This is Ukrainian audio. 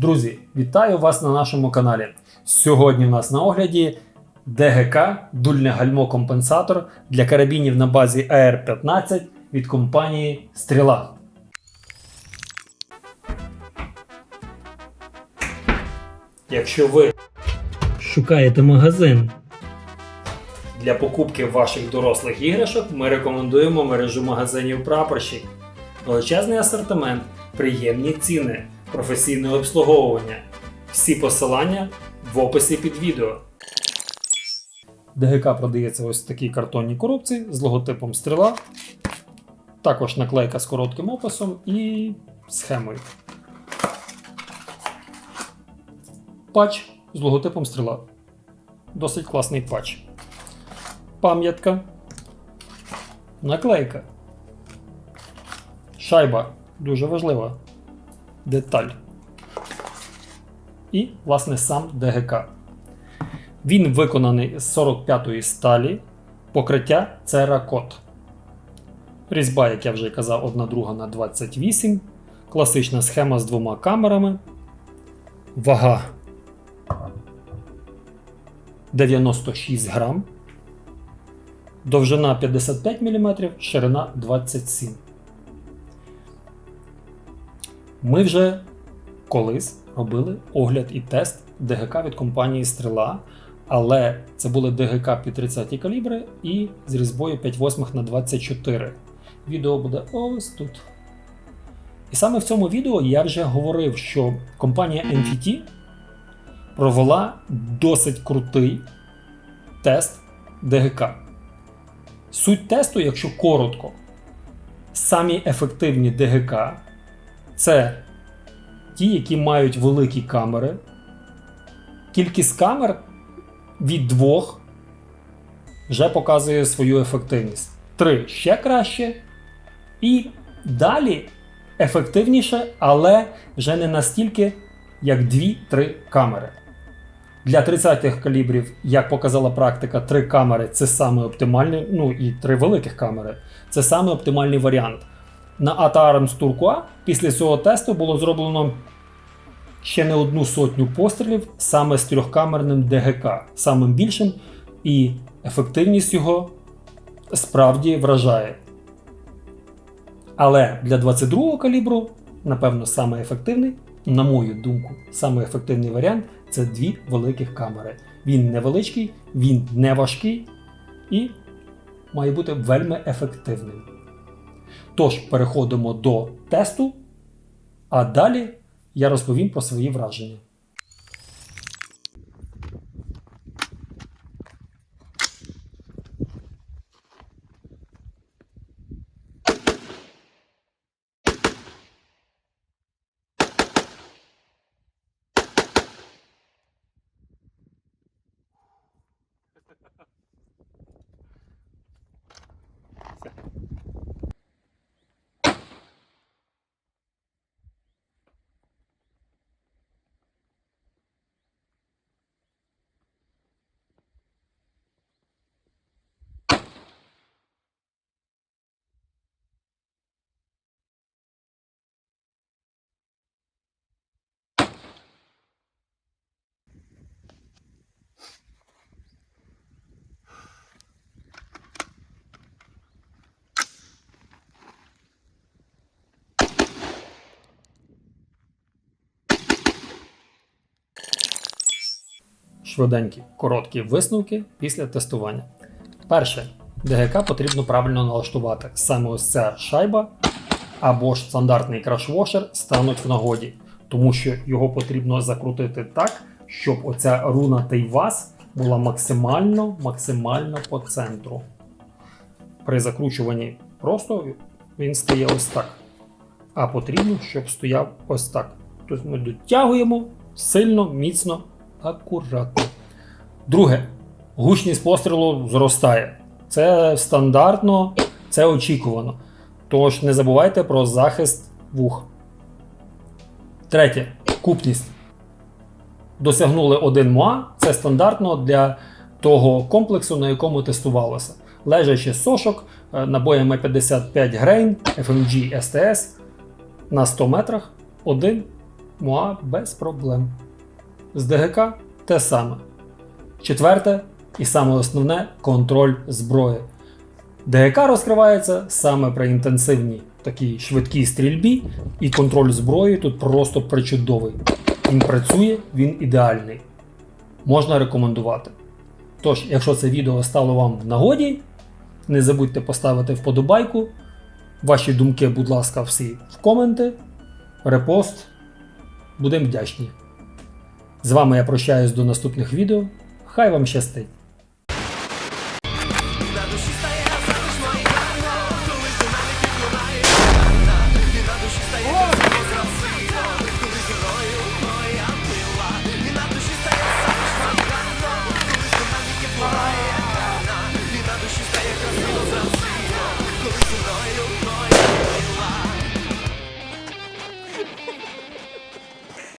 Друзі, вітаю вас на нашому каналі. Сьогодні у нас на огляді ДГК дульне гальмо компенсатор для карабінів на базі AR-15 від компанії Стріла. Якщо ви шукаєте магазин для покупки ваших дорослих іграшок, ми рекомендуємо мережу магазинів Прапорщик. Величезний асортимент, приємні ціни, професійне обслуговування. Всі посилання в описі під відео. ДГК продається ось в такій картонній коробці з логотипом стріла. Також наклейка з коротким описом і схемою. Патч з логотипом стріла. Досить класний патч. Пам'ятка. Наклейка. Шайба. Дуже важлива. Деталь. І, власне, сам ДГК. Він виконаний з 45-ї сталі. Покриття Церакот. Різьба, як я вже казав, 1 друга на 28. Класична схема з двома камерами. Вага 96 грам. Довжина 55 мм, ширина 27 Ми вже колись робили огляд і тест ДГК від компанії Стріла, але це були ДГК під 30 калібри і з різьбою 5,8 на 24. Відео буде ось тут. І саме в цьому відео я вже говорив, що компанія NFT провела досить крутий тест ДГК. Суть тесту, якщо коротко, самі ефективні ДГК це ті, які мають великі камери. Кількість камер від двох вже показує свою ефективність. Три ще краще. І далі ефективніше, але вже не настільки, як 2-3 камери. Для 30-х калібрів, як показала практика, 3 камери це саме оптимальний, ну і 3 великих камери це саме оптимальний варіант. На ATA-Arms Turquoise після цього тесту було зроблено ще не одну сотню пострілів саме з трьохкамерним ДГК, самим більшим, і ефективність його справді вражає. Але для 22-го калібру, напевно, саме ефективний, на мою думку, саме ефективний варіант це дві великих камери. Він невеличкий, він не важкий і має бути вельми ефективним. Тож, переходимо до тесту, а далі я розповім про свої враження. Швиденькі, короткі висновки після тестування. Перше, ДГК потрібно правильно налаштувати. Саме ось ця шайба або ж стандартний крашвошер стануть в нагоді, тому що його потрібно закрутити так, щоб оця руна Тейвас була максимально максимально по центру. При закручуванні просто він стає ось так. А потрібно, щоб стояв ось так. Тобто ми дотягуємо сильно, міцно акуратно. Друге, гучність пострілу зростає. Це стандартно, це очікувано. Тож не забувайте про захист вух. Третє. Купність. Досягнули 1 МОА. Це стандартно для того комплексу, на якому тестувалося. Лежачи сошок е, набоями 55 грейн FMG STS на 100 метрах 1 МОА без проблем. З ДГК те саме. Четверте і саме основне контроль зброї. ДГК розкривається саме при інтенсивній такій швидкій стрільбі, і контроль зброї тут просто причудовий. Він працює, він ідеальний. Можна рекомендувати. Тож, якщо це відео стало вам в нагоді, не забудьте поставити вподобайку. Ваші думки, будь ласка, всі в коменти, репост. Будемо вдячні. З вами я прощаюсь до наступних відео. Хай вам щастить!